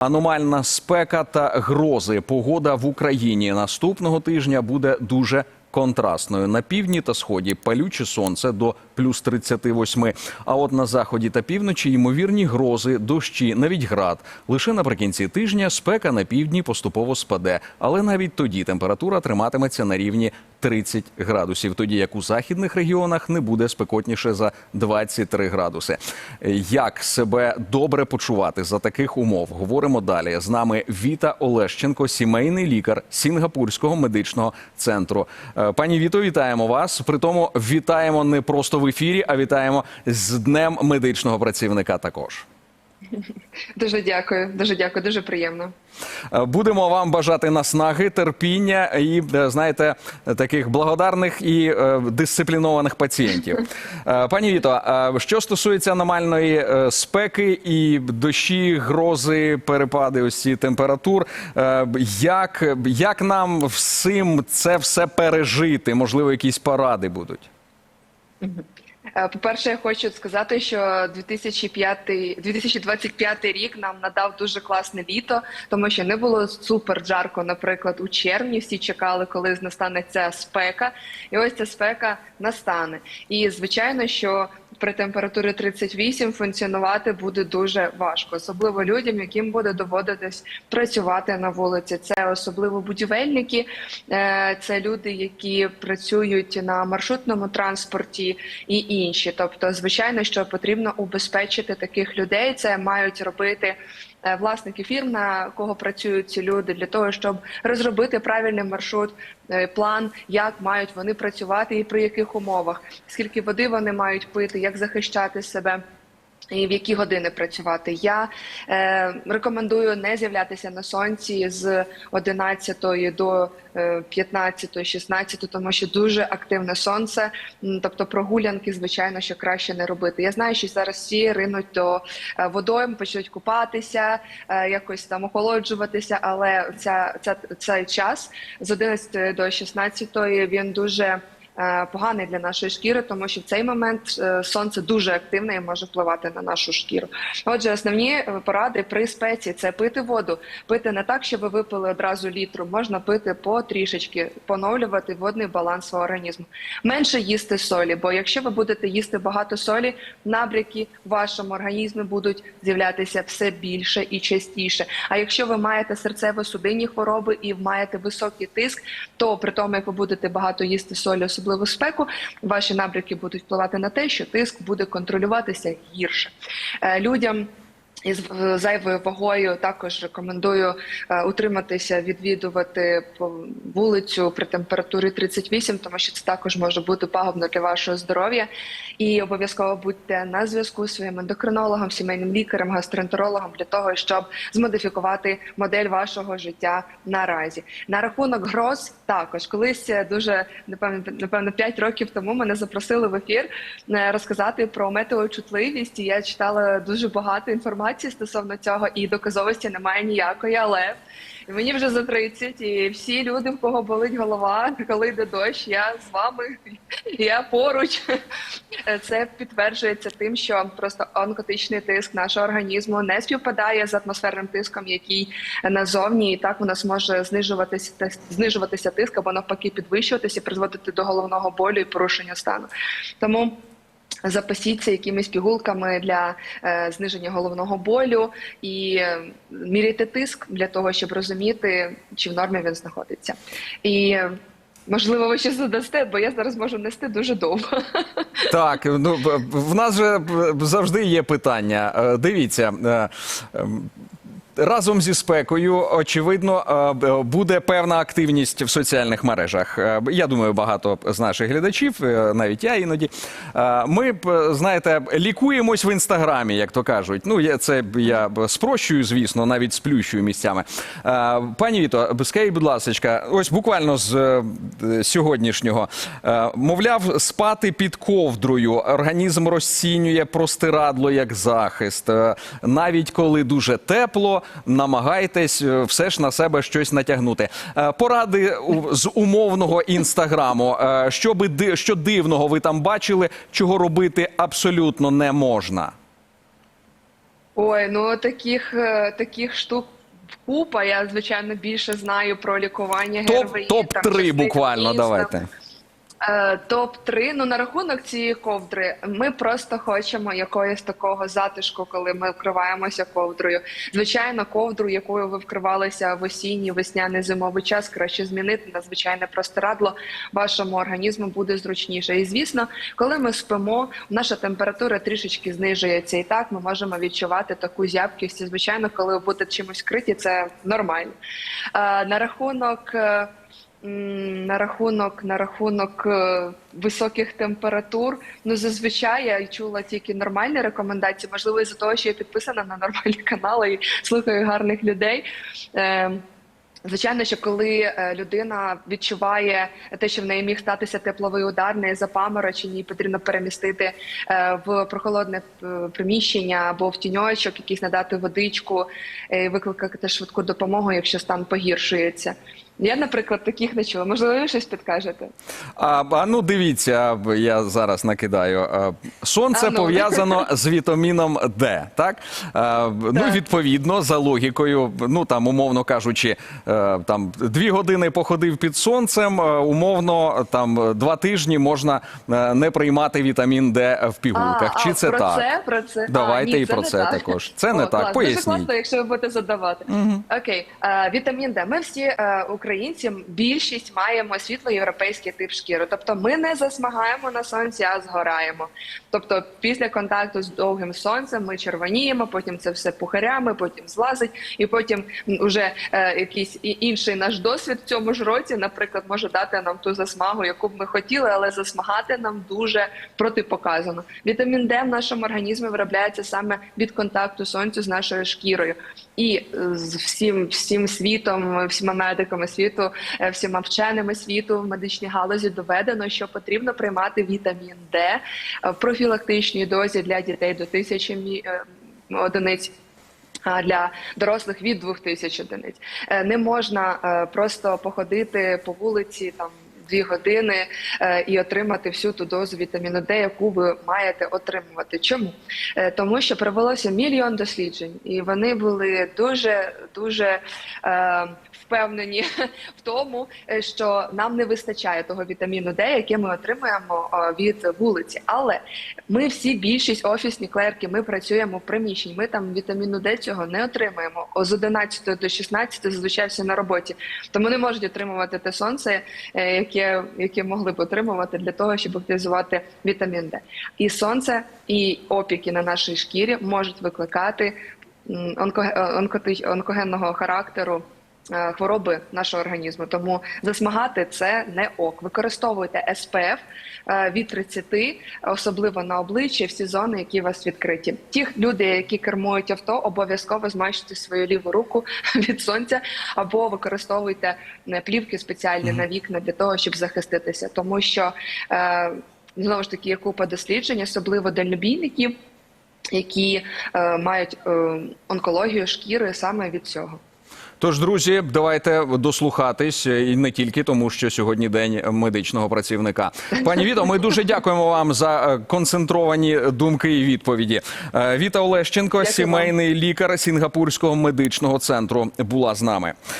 Аномальна спека та грози. Погода в Україні наступного тижня буде дуже контрастною. На півдні та сході палюче сонце до плюс 38. А от на заході та півночі ймовірні грози, дощі, навіть град. Лише наприкінці тижня спека на півдні поступово спаде, але навіть тоді температура триматиметься на рівні 30 градусів, тоді як у західних регіонах не буде спекотніше за 23 градуси. Як себе добре почувати за таких умов? Говоримо далі. З нами Віта Олещенко, сімейний лікар Сінгапурського медичного центру. Е, Пані Віто, вітаємо вас. Притому вітаємо не просто в ефірі, а вітаємо з Днем медичного працівника. Також. Дуже дякую, дуже дякую, дуже приємно. Е, Будемо вам бажати наснаги, терпіння і е, знаєте таких благодарних і е, дисциплінованих пацієнтів. Пані Віто, що стосується аномальної спеки і дощі, грози, перепади ці температур, як, як нам всім це все пережити? Можливо, якісь поради будуть? Е, По-перше, я хочу сказати, що 2005, 2025 рік нам надав дуже класне літо, тому що не було супер жарко, наприклад, у червні. Всі чекали, коли настане ця спека, і ось ця спека настане. І звичайно, що при температурі 38 функціонувати буде дуже важко, особливо людям, яким буде доводитись працювати на вулиці. Це особливо будівельники, е, це люди, які працюють на маршрутному транспорті і інші. Тобто, звичайно, що потрібно убезпечити таких людей. Це мають робити. е, Власники фірм, на кого працюють ці люди, для того, щоб розробити правильний маршрут, е, план, як мають вони працювати і при яких умовах, скільки води вони мають пити, як захищати себе. І в які години працювати? Я е, рекомендую не з'являтися на сонці з 11 до е, 15, 16, тому що дуже активне сонце. Тобто прогулянки, звичайно, що краще не робити. Я знаю, що зараз всі ринуть до е, водойм, почнуть купатися, е, якось там охолоджуватися, але ця, ця, цей час з 11 до 16 він дуже е, поганий для нашої шкіри, тому що в цей момент е, сонце дуже активне і може впливати на нашу шкіру. Отже, основні е, поради при спеці це пити воду, пити не так, щоб ви випили одразу літру. Можна пити по трішечки, поновлювати водний баланс свого організму. Менше їсти солі, бо якщо ви будете їсти багато солі, набряки в вашому організмі будуть з'являтися все більше і частіше. А якщо ви маєте серцево-судинні хвороби і маєте високий тиск, то при тому, як ви будете багато їсти солі, особливо в спеку, ваші набряки будуть впливати на те, що тиск буде контролюватися гірше. Е, Людям із е, зайвою вагою також рекомендую е, утриматися, відвідувати вулицю при температурі 38, тому що це також може бути пагубно для вашого здоров'я. І обов'язково будьте на зв'язку зі своїм ендокринологом, сімейним лікарем, гастроентерологом для того, щоб змодифікувати модель вашого життя наразі. На рахунок гроз також колись е, дуже напевно, напевно 5 років тому мене запросили в ефір розказати про метеочутливість. І я читала дуже багато інформації стосовно цього, і доказовості немає ніякої, але мені вже за 30, і всі люди, в кого болить голова, коли йде дощ, я з вами, я поруч. Це підтверджується тим, що просто онкотичний тиск нашого організму не співпадає з атмосферним тиском, який назовні, і так у нас може знижуватися знижуватися тиск або навпаки підвищуватися, призводити до головного болю і порушення стану. Тому. Запасіться якимись пігулками для е, зниження головного болю і е, міряйте тиск для того, щоб розуміти, чи в нормі він знаходиться. І е, можливо, ви ще задасте, бо я зараз можу нести дуже довго. Так, ну в нас же завжди є питання. Е, Дивіться. Е, Разом зі спекою, очевидно, е, буде певна активність в соціальних мережах. Е, Я думаю, багато з наших глядачів, е, навіть я іноді. е, Ми знаєте, лікуємось в інстаграмі, як то кажуть. Ну, це я спрощую, звісно, навіть сплющую місцями. Е, Пані Віто, скажіть, будь ласка, ось буквально з е, сьогоднішнього. Е, Мовляв, спати під ковдрою, організм розцінює простирадло як захист. Е, Навіть коли дуже тепло, намагайтесь е, все ж на себе щось натягнути. Е, Поради з умовного інстаграму. Е, Що би що дивного ви там бачили, чого робити абсолютно не можна. Ой, ну таких, таких штук купа. Я звичайно більше знаю про лікування Топ, ГРВІ. топ там, 3 буквально, давайте. Е, Топ 3 Ну на рахунок цієї ковдри. Ми просто хочемо якоїсь такого затишку, коли ми вкриваємося ковдрою. Звичайно, ковдру, якою ви вкривалися в осінній, весняний зимовий час, краще змінити на звичайне простирадло. Вашому організму буде зручніше. І звісно, коли ми спимо, наша температура трішечки знижується, і так ми можемо відчувати таку зябкість. І звичайно, коли ви будете чимось вкриті, це нормально. Е, На рахунок. На рахунок на рахунок е, високих температур. Ну зазвичай я чула тільки нормальні рекомендації. Можливо, із-за того, що я підписана на нормальні канали і слухаю гарних людей. Е, Звичайно, що коли е, людина відчуває те, що в неї міг статися тепловий удар, не запаморочені, потрібно перемістити в прохолодне приміщення або в тіньочок, якийсь надати водичку, викликати швидку допомогу, якщо стан погіршується. Я, наприклад, таких не чула. Можливо, ви щось підкажете. А, а ну дивіться, я зараз накидаю. А, Сонце А, ну. пов'язано з вітаміном Д, так? А, Ну, Так. відповідно, за логікою, ну там, умовно кажучи, е, там дві години походив під сонцем, е, умовно, там два тижні можна е, не приймати вітамін Д в пігулках. Чи а, це про так? Це, про це. Давайте а, ні, і про не це так. також. Це не О, так. клас. Поясніть. Дуже класно, якщо ви будете задавати. Окей, е, вітамін Д. Ми всі е, українці, більшість маємо світло-європейський тип шкіри. Тобто ми не засмагаємо на сонці, а згораємо. Тобто, після контакту з довгим сонцем ми червоніємо, потім це все пухарями, потім злазить, і потім м, уже е, якийсь інший наш досвід в цьому ж році, наприклад, може дати нам ту засмагу, яку б ми хотіли, але засмагати нам дуже протипоказано. Вітамін Д в нашому організмі виробляється саме від контакту сонцю з нашою шкірою. І е, з всім, всім світом, всіма медиками світу, е, всіма вченими світу в медичній галузі доведено, що потрібно приймати вітамін Д е, в профілактичній дозі для дітей до тисячі е, одиниць. А для дорослих від 2000 одиниць не можна просто походити по вулиці там дві години і отримати всю ту дозу вітаміну Д, яку ви маєте отримувати. Чому? Тому що провелося мільйон досліджень, і вони були дуже дуже впевнені в тому, е, що нам не вистачає того вітаміну Д, яке ми отримуємо е, від вулиці. Але ми всі більшість офісні клерки, ми працюємо в приміщенні. Ми там вітаміну Д цього не отримуємо. З 11 до 16 зазвичай всі на роботі. Тому не можуть отримувати те сонце, е, яке, яке могли б отримувати для того, щоб активізувати вітамін Д. І сонце, і опіки на нашій шкірі можуть викликати онкогенного характеру. Е, Хвороби нашого організму, тому засмагати це не ок. Використовуйте СПФ е, від 30, особливо на обличчі, всі зони, які у вас відкриті. Ті люди, які кермують авто, обов'язково змащуйте свою ліву руку від сонця, або використовуйте е, плівки спеціальні на вікна для того, щоб захиститися, тому що знову ж таки є купа досліджень, особливо дальнобійників, які е, мають е, онкологію шкіри саме від цього. Тож, друзі, давайте дослухатись і не тільки тому, що сьогодні день медичного працівника. Пані Віто, ми дуже дякуємо вам за е, концентровані думки і відповіді. Е, Віта Олещенко, Дякую сімейний лікар Сінгапурського медичного центру, була з нами.